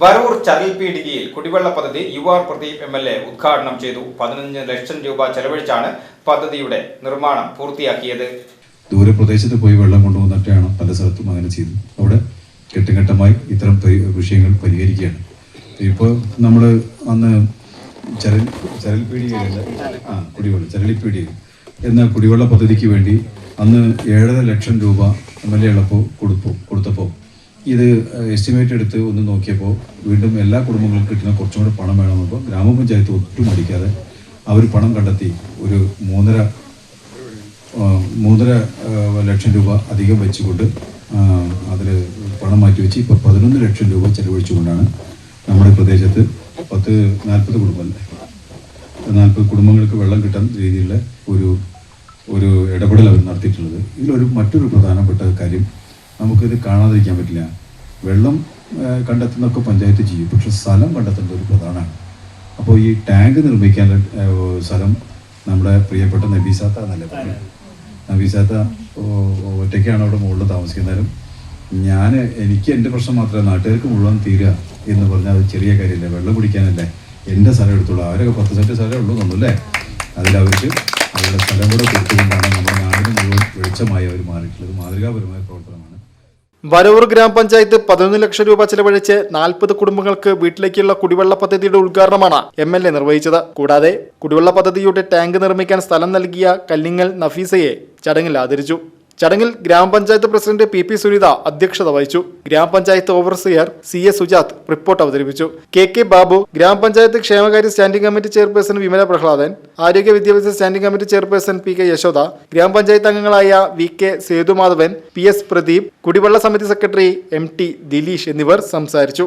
വരവൂർ ചതിൽ കുടിവെള്ള പദ്ധതി U R Pradeep M L A ഉദ്ഘാടനം ചെയ്തു. പതിനഞ്ച് ലക്ഷം രൂപ ചെലവഴിച്ചാണ് പദ്ധതിയുടെ നിർമ്മാണം പൂർത്തിയാക്കിയത്. ദൂരപ്രദേശത്ത് പോയി വെള്ളം കൊണ്ടുവന്നിട്ടാണ് പല സ്ഥലത്തും അങ്ങനെ ചെയ്തത്. അവിടെ ഘട്ടംഘട്ടമായി ഇത്തരം വിഷയങ്ങൾ പരിഹരിക്കുകയാണ്. ഇപ്പോൾ നമ്മൾ അന്ന് ചരൽ ആ കുടിവെള്ളം ചരളിപ്പീടികയിൽ എന്ന കുടിവെള്ള പദ്ധതിക്ക് വേണ്ടി അന്ന് ഏഴര ലക്ഷം രൂപ എം എൽ എ ഉള്ളപ്പോൾ കൊടുത്തു കൊടുത്തപ്പോൾ ഇത് എസ്റ്റിമേറ്റ് എടുത്ത് ഒന്ന് നോക്കിയപ്പോൾ വീണ്ടും എല്ലാ കുടുംബങ്ങൾക്കും കിട്ടുന്ന കുറച്ചും കൂടെ പണം വേണമെന്നപ്പോൾ ഗ്രാമപഞ്ചായത്ത് ഒട്ടും അടിക്കാതെ അവർ പണം കണ്ടെത്തി. ഒരു മൂന്നര മൂന്നര ലക്ഷം രൂപ അധികം വെച്ചുകൊണ്ട് അതിൽ പണം മാറ്റി വെച്ച് ഇപ്പോൾ പതിനൊന്ന് ലക്ഷം രൂപ ചെലവഴിച്ചുകൊണ്ടാണ് നമ്മുടെ പ്രദേശത്ത് പത്ത് നാൽപ്പത് കുടുംബമല്ലേ നാൽപ്പത് കുടുംബങ്ങൾക്ക് വെള്ളം കിട്ടാൻ രീതിയിലുള്ള ഒരു ഒരു ഇടപെടൽ അവർ നടത്തിയിട്ടുള്ളത്. ഇതിലൊരു മറ്റൊരു പ്രധാനപ്പെട്ട കാര്യം നമുക്കിത് കാണാതിരിക്കാൻ പറ്റില്ല. വെള്ളം കണ്ടെത്തുന്നൊക്കെ പഞ്ചായത്ത് ചെയ്യും. പക്ഷെ സ്ഥലം കണ്ടെത്തേണ്ടത് ഒരു പ്രധാനമാണ്. അപ്പോൾ ഈ ടാങ്ക് നിർമ്മിക്കാൻ സ്ഥലം നമ്മുടെ പ്രിയപ്പെട്ട നബീസാത്ത പറയുന്നത് നബീസാത്ത ഒറ്റയ്ക്കാണ് അവിടെ മുകളിൽ താമസിക്കുന്നതും. ഞാൻ എനിക്ക് എന്റെ പ്രശ്നം മാത്രമേ നാട്ടുകാർക്ക് മുഴുവൻ തീരുക എന്ന് പറഞ്ഞാൽ അത് ചെറിയ കാര്യമില്ല? വെള്ളം കുടിക്കാനല്ലേ? എന്റെ സ്ഥലം എടുത്തുള്ളൂ അവരൊക്കെ പത്ത് സെന്റ് സ്ഥലം ഉള്ളൂ തോന്നുന്നല്ലേ അതിലവർക്ക് അവരുടെ സ്ഥലം കൂടെ കൊടുത്തുകൊണ്ടാണ് നമ്മുടെ നാടിന് മുഴുവൻ വെളിച്ചമായി അവർ മാറിയിട്ടുള്ളത് മാതൃകാപരമായ പ്രവർത്തനമാണ്. വരവൂർ ഗ്രാമപഞ്ചായത്ത് പതിനൊന്ന് ലക്ഷം രൂപ ചെലവഴിച്ച് നാൽപ്പത് കുടുംബങ്ങൾക്ക് വീട്ടിലേക്കുള്ള കുടിവെള്ള പദ്ധതിയുടെ ഉദ്ഘാടനമാണ് എം എൽ എ നിർവഹിച്ചത്. കൂടാതെ കുടിവെള്ള പദ്ധതിയുടെ ടാങ്ക് നിർമ്മിക്കാൻ സ്ഥലം നൽകിയ കല്ലിങ്ങൽ നഫീസയെ ചടങ്ങിൽ ആദരിച്ചു. ചടങ്ങിൽ ഗ്രാമപഞ്ചായത്ത് പ്രസിഡന്റ് പി പി സുനിത അധ്യക്ഷത വഹിച്ചു. ഗ്രാമപഞ്ചായത്ത് overseer C A Sujath report അവതരിപ്പിച്ചു. കെ കെ ബാബു ഗ്രാമപഞ്ചായത്ത് ക്ഷേമകാര്യ standing committee chairperson Vimala Prahladan ആരോഗ്യ വിദ്യാഭ്യാസ standing committee chairperson P K Yashoda ഗ്രാമപഞ്ചായത്ത് അംഗങ്ങളായ V K Sethumadhavan P S Pradeep കുടിവെള്ള സമിതി സെക്രട്ടറി എം ടി ദിലീഷ് എന്നിവർ സംസാരിച്ചു.